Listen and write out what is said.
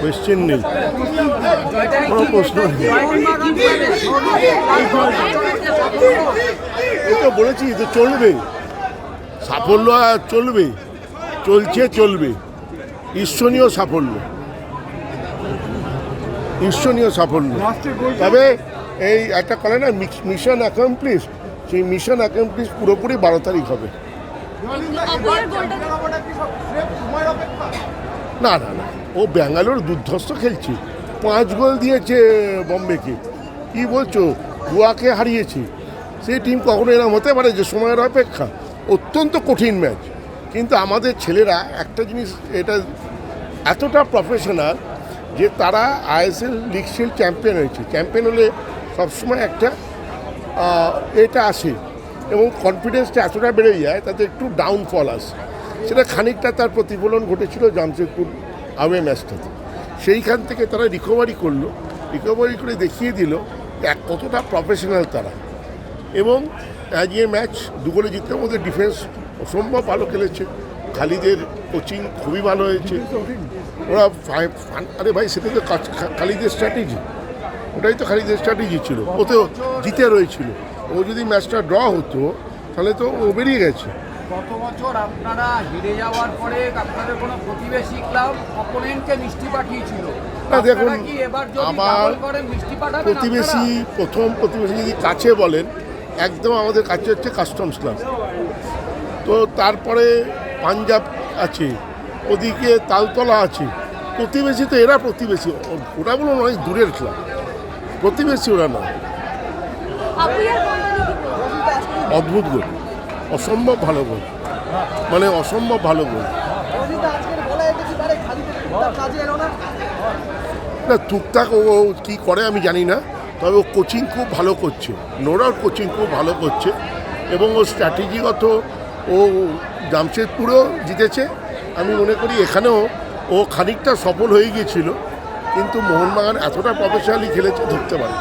Question নেই। কোনো প্রশ্ন এই তো বলেছি তো চলবে। সাফল্য চলবে, চলছে চলবে। ঈশ্বনীয় সাফল্য। ঈশ্বনীয় সাফল্য। তবে এই একটা করে না মিশন অ্যাকমপ্লিশ সেই মিশন অ্যাকমপ্লিশ পুরোপুরি বারো তারিখ হবে। না না না, ও ব্যাঙ্গালোর দুর্ধর্ষ খেলছে। পাঁচ গোল দিয়েছে বম্বেকে। কি বলছো? গোয়াকে হারিয়েছে। সেই টিম কখনো এরকম হতে পারে যে সময়ের অপেক্ষা? অত্যন্ত কঠিন ম্যাচ কিন্তু আমাদের ছেলেরা একটা জিনিস, এটা এতটা প্রফেশনাল যে তারা আইএসএল লিগ শিল্ড চ্যাম্পিয়ন হয়েছে। চ্যাম্পিয়ন হলে সবসময় একটা এটা আসে এবং কনফিডেন্সটা এতটা বেড়ে যায় তাতে একটু ডাউনফল আসে। সেটা খানিকটা তার প্রতিফলন ঘটেছিল জামশেদপুর আওয়ে ম্যাচটাতে সেইখান থেকে তারা রিকভারি করল রিকভারি করে দেখিয়ে দিল এক কতটা প্রফেশনাল তারা। এবং আজকে ম্যাচ দুগোলে জিততে ওদের ডিফেন্স অসম্ভব ভালো খেলেছে। খালিদের কোচিং খুবই ভালো হয়েছে। ওরা আরে ভাই, সেটা তো খালিদের স্ট্র্যাটেজি ওটাই তো খালিদের স্ট্র্যাটেজি ছিল। ও তো জিতে রয়েছিল। ও যদি ম্যাচটা ড্র হতো তাহলে তো ও বেরিয়ে গেছে। গত বছর আপনারা হেরে যাওয়ার পরে আপনাদের কোনো প্রতিবেশী ক্লাব অপোনেন্টকে মিষ্টি পাঠিয়েছিল। না, দেখুন, আমার প্রতিবেশী প্রথম প্রতিবেশী যদি কাছে বলেন একদম আমাদের কাছে হচ্ছে কাস্টমস ক্লাব তো তারপরে পাঞ্জাব আছে ওদিকে তালতলা আছে। প্রতিবেশী তো এরা প্রতিবেশী। ওরা বলো অনেক দূরের ক্লাব প্রতিবেশী ওরা না। অদ্ভুত গোল অসম্ভব ভালো গোল মানে অসম্ভব ভালো গোল না টুকটাক ও ও কী করে আমি জানি না। তবে ও কোচিং খুব ভালো করছে। নোরার কোচিং খুব ভালো করছে। এবং ও স্ট্র্যাটেজিগত ও জামশেদপুরেও জিতেছে। আমি মনে করি এখানেও ও খানিকটা সফল হয়ে গিয়েছিল। কিন্তু মোহনবাগান এতটা প্রফেশনালি খেলেছে ধরতে পারে